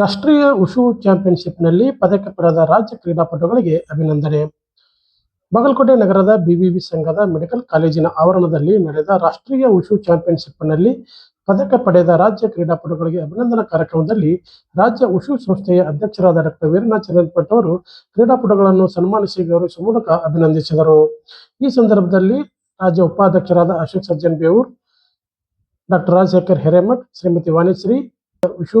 ರಾಷ್ಟ್ರೀಯ ಉಷು ಚಾಂಪಿಯನ್ಶಿಪ್ನಲ್ಲಿ ಪದಕ ಪಡೆದ ರಾಜ್ಯ ಕ್ರೀಡಾಪಟುಗಳಿಗೆ ಅಭಿನಂದನೆ. ಬಾಗಲಕೋಟೆ ನಗರದ ಬಿಬಿಬಿ ಸಂಘದ ಮೆಡಿಕಲ್ ಕಾಲೇಜಿನ ಆವರಣದಲ್ಲಿ ನಡೆದ ರಾಷ್ಟ್ರೀಯ ಉಷು ಚಾಂಪಿಯನ್ಶಿಪ್ನಲ್ಲಿ ಪದಕ ಪಡೆದ ರಾಜ್ಯ ಕ್ರೀಡಾಪಟುಗಳಿಗೆ ಅಭಿನಂದನಾ ಕಾರ್ಯಕ್ರಮದಲ್ಲಿ ರಾಜ್ಯ ಉಷು ಸಂಸ್ಥೆಯ ಅಧ್ಯಕ್ಷರಾದ ಡಾಕ್ಟರ್ ವೀರನಾಥ್ ಚಂದ್ರಪಟ್ ಅವರು ಕ್ರೀಡಾಪಟುಗಳನ್ನು ಸನ್ಮಾನಿಸಿ ಗೌರವಿಸುವ ಮೂಲಕ ಅಭಿನಂದಿಸಿದರು. ಈ ಸಂದರ್ಭದಲ್ಲಿ ರಾಜ್ಯ ಉಪಾಧ್ಯಕ್ಷರಾದ ಅಶೋಕ್ ಸರ್ಜನ್ ಬೇವೂರ್, ಡಾಕ್ಟರ್ ರಾಜಶೇಖರ್ ಹಿರೇಮಠ್, ಶ್ರೀಮತಿ ವಾಣಿಶ್ರೀ ಉಷು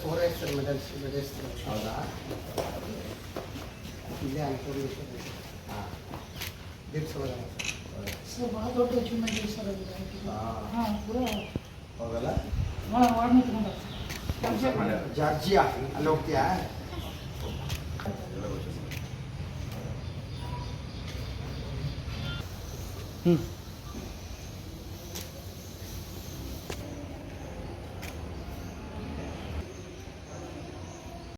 ಹೋಗಿ ಸರ್ ಜೈಪುರ್ ಸಿಲ್ವರ್ ಮಾಡಿ ಸರ್ ರಾಜಸ್ಥಾನ ಜೈಪುರದೊಳಗೆ ಎಲ್ಲರಿಗೂ ಅಭಿನಂದನೆಗಳು ಹೆಸರು every year four X medals medals ಹೌದಾ ಇಲ್ಲೇ ಅನ್ಕೊಂಡು ಹಾಂ ದೀಪ್ಸೋದ ಸರ್ ಭಾಳ ದೊಡ್ಡ ಅಚೀವ್ಮೆಂಟ್ ಇದೆ ಸರ್ ಅದು ಹಾಂ ಹಾಂ ಪೂರ ಹೌದಲ್ಲ ಭಾಳ ವಾರ್ಡ್ ನಿಂತ್ಕೊಂಡ ಜಾರ್ಜಿಯಾ ಅಲ್ಲಿ ಹೋಗ್ತೀಯಾ ಹ್ಮ್